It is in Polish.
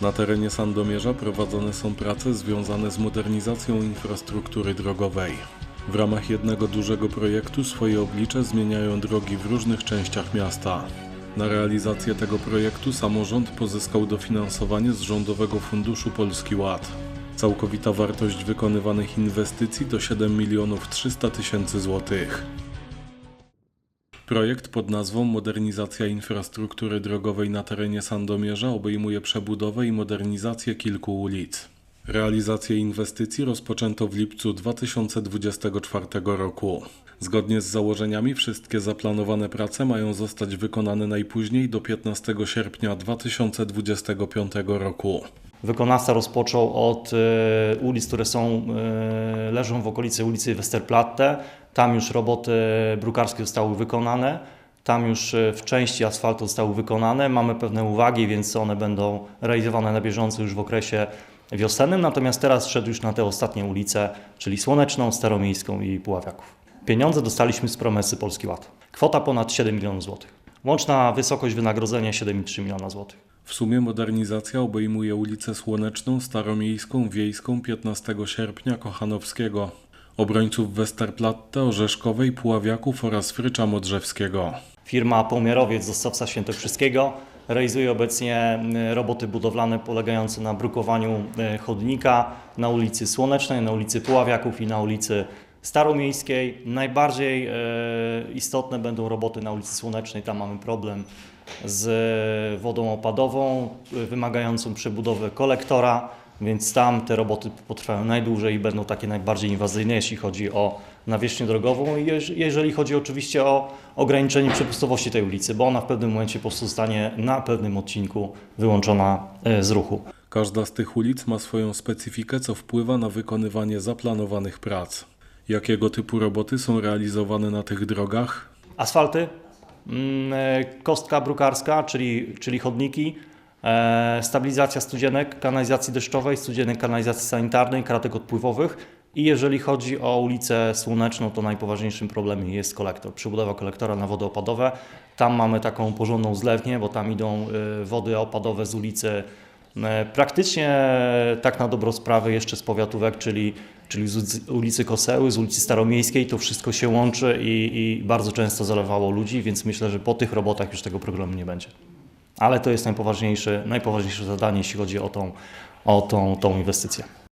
Na terenie Sandomierza prowadzone są prace związane z modernizacją infrastruktury drogowej. W ramach jednego dużego projektu swoje oblicze zmieniają drogi w różnych częściach miasta. Na realizację tego projektu samorząd pozyskał dofinansowanie z Rządowego Funduszu Polski Ład. Całkowita wartość wykonywanych inwestycji to 7 milionów 300 tysięcy złotych. Projekt pod nazwą Modernizacja infrastruktury drogowej na terenie Sandomierza obejmuje przebudowę i modernizację kilku ulic. Realizację inwestycji rozpoczęto w lipcu 2024 roku. Zgodnie z założeniami wszystkie zaplanowane prace mają zostać wykonane najpóźniej do 15 sierpnia 2025 roku. Wykonawca rozpoczął od e, ulic, które są, e, leżą w okolicy ulicy Westerplatte. Tam już roboty brukarskie zostały wykonane. Tam już e, w części asfaltu zostały wykonane. Mamy pewne uwagi, więc one będą realizowane na bieżąco już w okresie wiosennym. Natomiast teraz szedł już na te ostatnie ulice, czyli Słoneczną, Staromiejską i Puławiaków. Pieniądze dostaliśmy z promesy Polski Ład. Kwota ponad 7 milionów złotych. Łączna wysokość wynagrodzenia 7,3 miliona złotych. W sumie modernizacja obejmuje ulicę Słoneczną, Staromiejską, Wiejską, 15 sierpnia, Kochanowskiego, obrońców Westerplatte, Orzeszkowej, Puławiaków oraz Frycza Modrzewskiego. Firma Pomiarowiec z Ossowca Świętokrzyskiego realizuje obecnie y, roboty budowlane polegające na brukowaniu y, chodnika na ulicy Słonecznej, na ulicy Puławiaków i na ulicy Staromiejskiej. Najbardziej y, istotne będą roboty na ulicy Słonecznej. Tam mamy problem z wodą opadową y, wymagającą przebudowy kolektora, więc tam te roboty potrwają najdłużej i będą takie najbardziej inwazyjne, jeśli chodzi o nawierzchnię drogową i jeż- jeżeli chodzi oczywiście o ograniczenie przepustowości tej ulicy, bo ona w pewnym momencie po prostu zostanie na pewnym odcinku wyłączona e, z ruchu. Każda z tych ulic ma swoją specyfikę, co wpływa na wykonywanie zaplanowanych prac. Jakiego typu roboty są realizowane na tych drogach? Asfalty, mm, e, kostka brukarska, czyli, czyli chodniki, e, stabilizacja studzienek, kanalizacji deszczowej, studzienek kanalizacji sanitarnej, kratek odpływowych. I jeżeli chodzi o ulicę Słoneczną, to najpoważniejszym problemem jest kolektor. Przebudowa kolektora na wody opadowe. Tam mamy taką porządną zlewnię, bo tam idą e, wody opadowe z ulicy praktycznie tak na dobrą sprawę jeszcze z powiatówek, czyli, czyli z ulicy Koseły, z ulicy Staromiejskiej. To wszystko się łączy i, i bardzo często zalewało ludzi, więc myślę, że po tych robotach już tego problemu nie będzie. Ale to jest najpoważniejsze, najpoważniejsze zadanie, jeśli chodzi o tą, o tą, tą inwestycję.